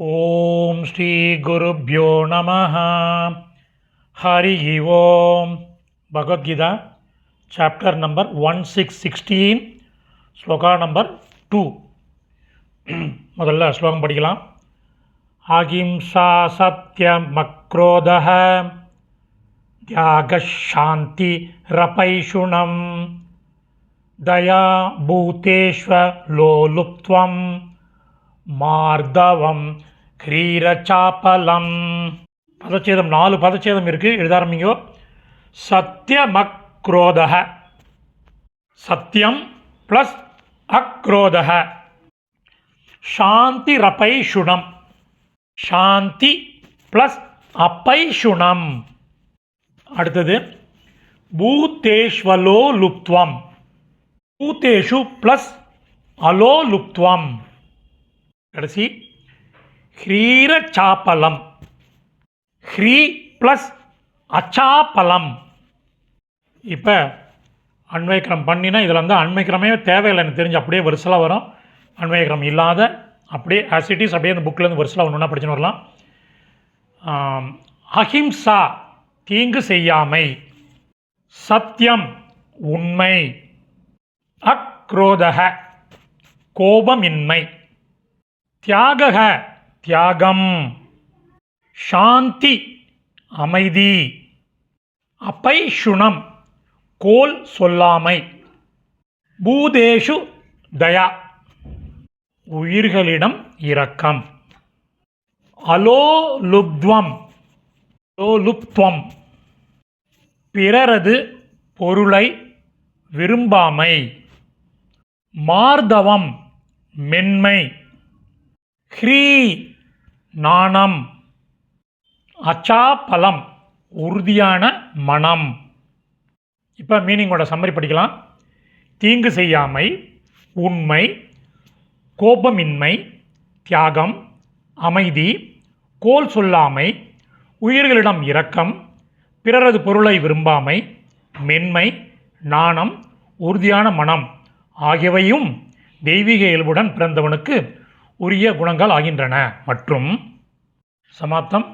ॐ श्रीगुरुभ्यो नमः हरि ओम् Bhagavad Gita chapter number one six sixteen shloka number two முதல்ல ஸ்லோகம் படிக்கலாம் அகிம்சா சத்யமக்ரோதः தியாகசாந்தி ரபைஷுணம் दया भूतेष्वलोलुप्त्वं மார்தவம் கிரீரச்சாப்பலம். பதச்சேதம் நாலு பதச்சேதம் இருக்குது எழுத ஆரம்பிங்கோ. சத்தியமக்ரோதக சத்தியம் ப்ளஸ் அக்ரோதக சாந்தி ரபைஷுணம். சாந்தி ப்ளஸ் அப்பைஷுணம். அடுத்தது பூத்தேஷ்வலோ லுப்துவம். பூத்தேஷு ப்ளஸ் அலோலுப்த்வம் கடைசி ஹ்ரீரச்சாப்பலம். ஹ்ரீ ப்ளஸ் அச்சாப்பலம். இப்போ அன்வயக்கிரம் பண்ணினா இதில் வந்து அன்வயக்கிரமே தேவையில்லை எனக்கு தெரிஞ்சு அப்படியே வருஷலாக வரும். அன்வயக்கிரம் இல்லாத அப்படியே ஆசிட்டிஸ் அப்படியே அந்த புக்கிலேருந்து வருஷலாக ஒன்று ஒன்றா படிச்சுன்னு வரலாம். அஹிம்சா தீங்கு செய்யாமை. சத்தியம் உண்மை. அக்ரோதக கோபமின்மை. தியாகக தியாகம். சாந்தி அமைதி. அப்பைஷுணம் கோல் சொல்லாமை. பூதேஷு தயா. உயிர்களிடம் இரக்கம். அலோலுப்த்வம் அலோலுப்த்வம். பிறரது பொருளை விரும்பாமை. மார்தவம் மென்மை. ஹ்ரீ நாணம். அச்சாப்பலம் உறுதியான மனம். இப்போ மீனிங்கோட சம்மரி படிக்கலாம். தீங்கு செய்யாமை உண்மை கோபமின்மை தியாகம் அமைதி கோல் சொல்லாமை உயிர்களிடம் இரக்கம் பிறரது பொருளை விரும்பாமை மென்மை நாணம் உறுதியான மனம் ஆகியவையும் தெய்வீக இயல்புடன் பிறந்தவனுக்கு உரிய குணங்கள் ஆகின்றன. மற்றும் சமாப்தம்.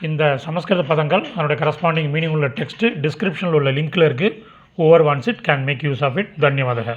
இந்த சமஸ்கிருத பதங்கள் அதனுடைய கரஸ்பாண்டிங் மீனிங் உள்ள டெக்ஸ்ட்டு டிஸ்கிரிப்ஷனில் உள்ள லிங்க்கில் இருக்குது over once it can make use of it தன்யவாதக.